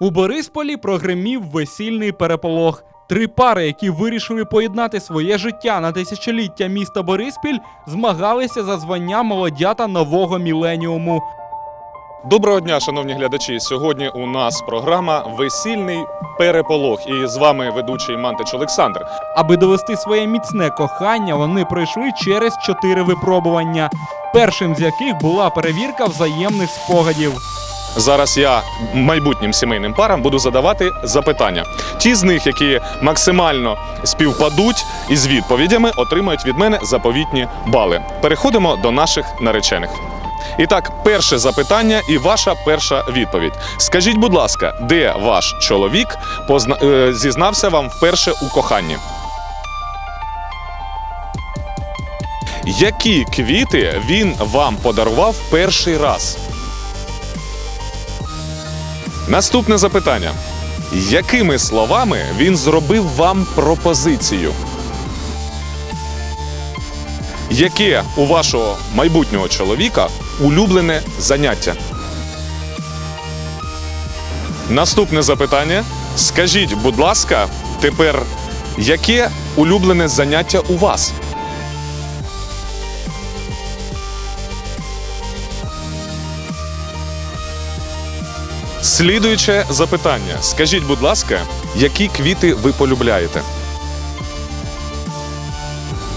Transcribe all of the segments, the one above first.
У Борисполі прогремів весільний переполох. Три пари, які вирішили поєднати своє життя на тисячоліття міста Бориспіль, змагалися за звання молодята нового міленіуму. Доброго дня, шановні глядачі. Сьогодні у нас програма Весільний переполох. І з вами ведучий Мантич Олександр. Аби довести своє міцне кохання, вони пройшли через чотири випробування, першим з яких була перевірка взаємних спогадів. Зараз я майбутнім сімейним парам буду задавати запитання. Ті з них, які максимально співпадуть із відповідями, отримають від мене заповітні бали. Переходимо до наших наречених. І так, перше запитання і ваша перша відповідь. Скажіть, будь ласка, де ваш чоловік позна... е, зізнався вам вперше у коханні? Які квіти він вам подарував перший раз? Наступне запитання. Якими словами він зробив вам пропозицію? Яке у вашого майбутнього чоловіка улюблене заняття? Наступне запитання. Скажіть, будь ласка, тепер яке улюблене заняття у вас? Слідуюче запитання. Скажіть, будь ласка, які квіти ви полюбляєте?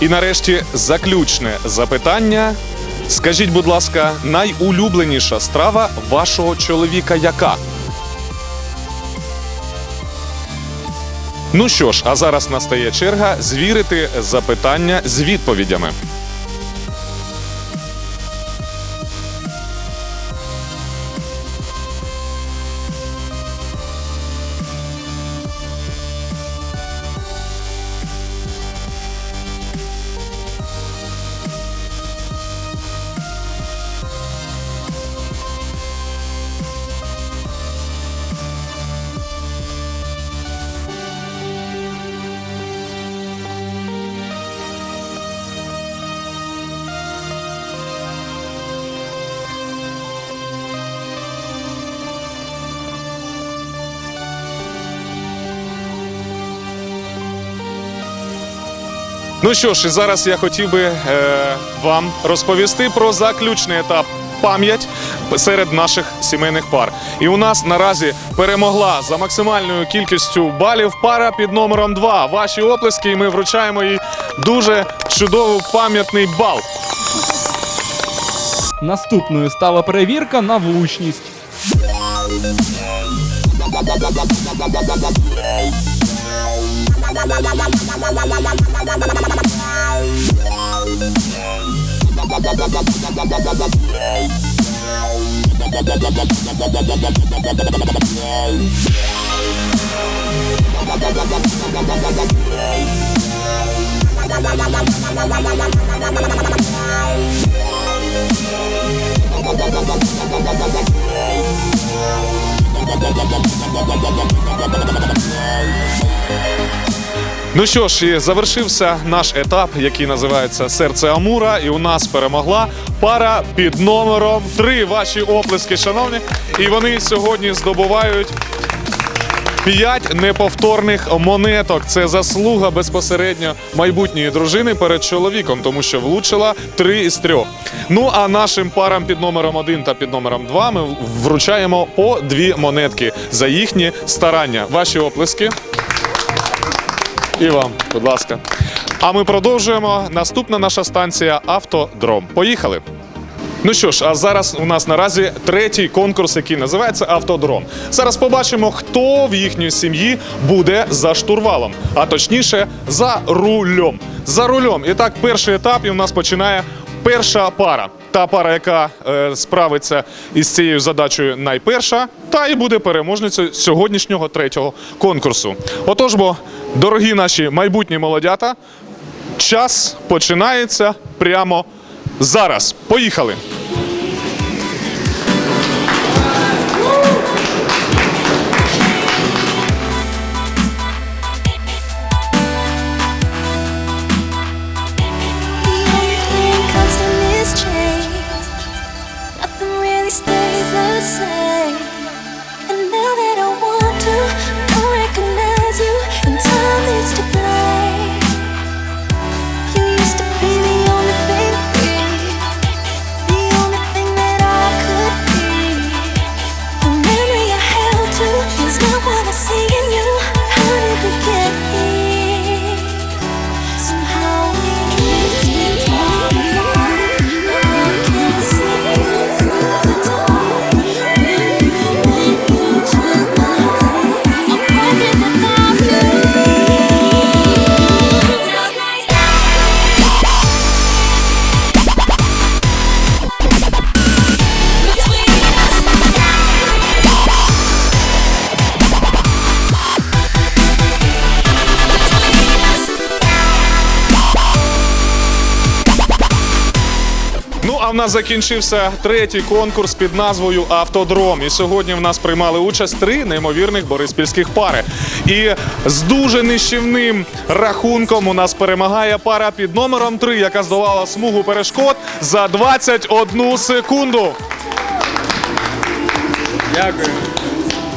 І нарешті заключне запитання. Скажіть, будь ласка, найулюбленіша страва вашого чоловіка яка? Ну що ж, а зараз настає черга звірити запитання з відповідями. Ну що ж, і зараз я хотів би е, вам розповісти про заключний етап пам'ять серед наших сімейних пар. І у нас наразі перемогла за максимальною кількістю балів пара під номером 2. Ваші оплески, і ми вручаємо їй дуже чудовий пам'ятний бал. Наступною стала перевірка на влучність. Bye. Ну що ж, і завершився наш етап, який називається Серце Амура. І у нас перемогла пара під номером 3. Ваші оплески, шановні. І вони сьогодні здобувають. П'ять неповторних монеток. Це заслуга безпосередньо майбутньої дружини перед чоловіком, тому що влучила три із трьох. Ну а нашим парам під номером 1 та під номером 2 ми вручаємо по дві монетки за їхні старання. Ваші оплески. І вам, будь ласка. А ми продовжуємо. Наступна наша станція Автодром. Поїхали. Ну що ж, а зараз у нас наразі третій конкурс, який називається Автодром. Зараз побачимо, хто в їхній сім'ї буде за штурвалом, а точніше за рулем. За рулем. І так, перший етап і у нас починає перша пара. Та пара, яка е, справиться із цією задачею найперша, та і буде переможницею сьогоднішнього третього конкурсу. Отож, бо, дорогі наші майбутні молодята, час починається прямо зараз. Поїхали! В нас закінчився третій конкурс під назвою Автодром. І сьогодні в нас приймали участь три неймовірних бориспільських пари. І з дуже нищівним рахунком у нас перемагає пара під номером 3, яка здолала смугу перешкод за 21 секунду. Дякую.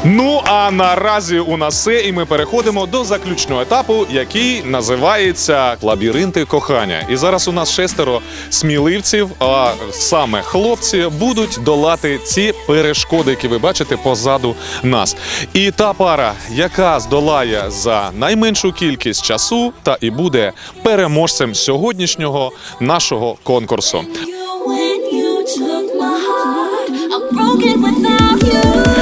Ну а наразі у нас все, і ми переходимо до заключного етапу, який називається Лабіринти кохання. І зараз у нас шестеро сміливців, а саме хлопці, будуть долати ці перешкоди, які ви бачите позаду нас. І та пара, яка здолає за найменшу кількість часу, та і буде переможцем сьогоднішнього нашого конкурсу. when you took my heart. I'm broken without you.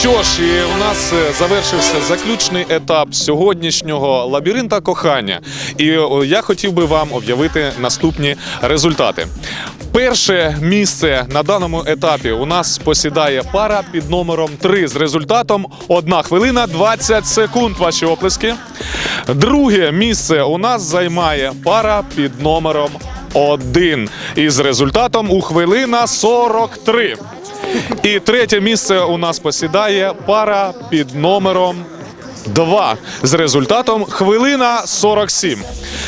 Що ж, і у нас е, завершився заключний етап сьогоднішнього лабіринта кохання. І я хотів би вам об'явити наступні результати. Перше місце на даному етапі у нас посідає пара під номером 3 з результатом 1 хвилина 20 секунд. Ваші оплески. Друге місце у нас займає пара під номером 1 із результатом у хвилина 43. І третє місце у нас посідає пара під номером 2 з результатом хвилина 47.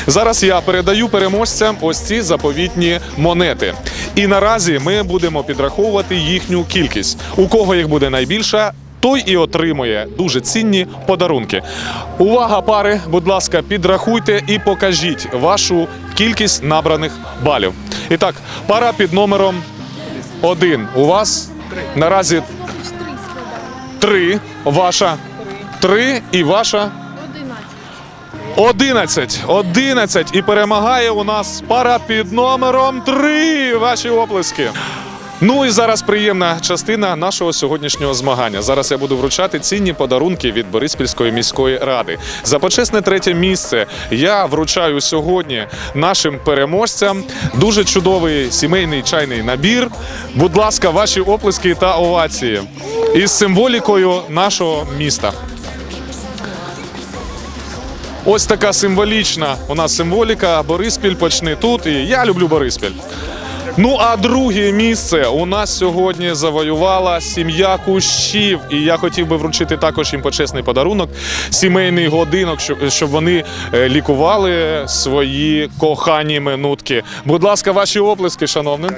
Зараз я передаю переможцям ось ці заповітні монети. І наразі ми будемо підраховувати їхню кількість. У кого їх буде найбільше, той і отримує дуже цінні подарунки. Увага, пари! Будь ласка, підрахуйте і покажіть вашу кількість набраних балів. І так, пара під номером один. У вас наразі три. Ваша три і ваша. 11. 11. І перемагає у нас пара під номером 3. Ваші оплески. Ну і зараз приємна частина нашого сьогоднішнього змагання. Зараз я буду вручати цінні подарунки від Бориспільської міської ради. За почесне третє місце я вручаю сьогодні нашим переможцям дуже чудовий сімейний чайний набір. Будь ласка, ваші оплески та овації із символікою нашого міста. Ось така символічна у нас символіка. Бориспіль почни тут. І я люблю Бориспіль. Ну а друге місце у нас сьогодні завоювала сім'я Кущів. І я хотів би вручити також їм почесний подарунок, сімейний годинок, щоб, вони е, лікували свої кохані минутки. Будь ласка, ваші оплески, шановним.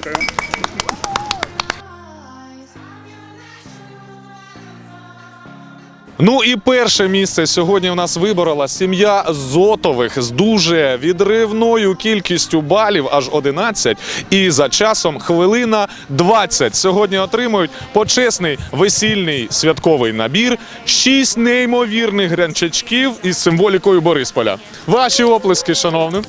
Ну і перше місце сьогодні в нас виборола сім'я Зотових з дуже відривною кількістю балів, аж 11. І за часом хвилина 20. Сьогодні отримують почесний весільний святковий набір, шість неймовірних грянчачків із символікою Борисполя. Ваші оплески, шановним.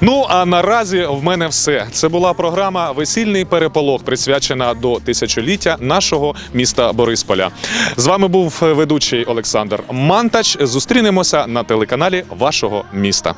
Ну а наразі в мене все. Це була програма Весільний переполох, присвячена до тисячоліття нашого міста Борисполя. З вами був ведучий Олександр Мантач. Зустрінемося на телеканалі вашого міста.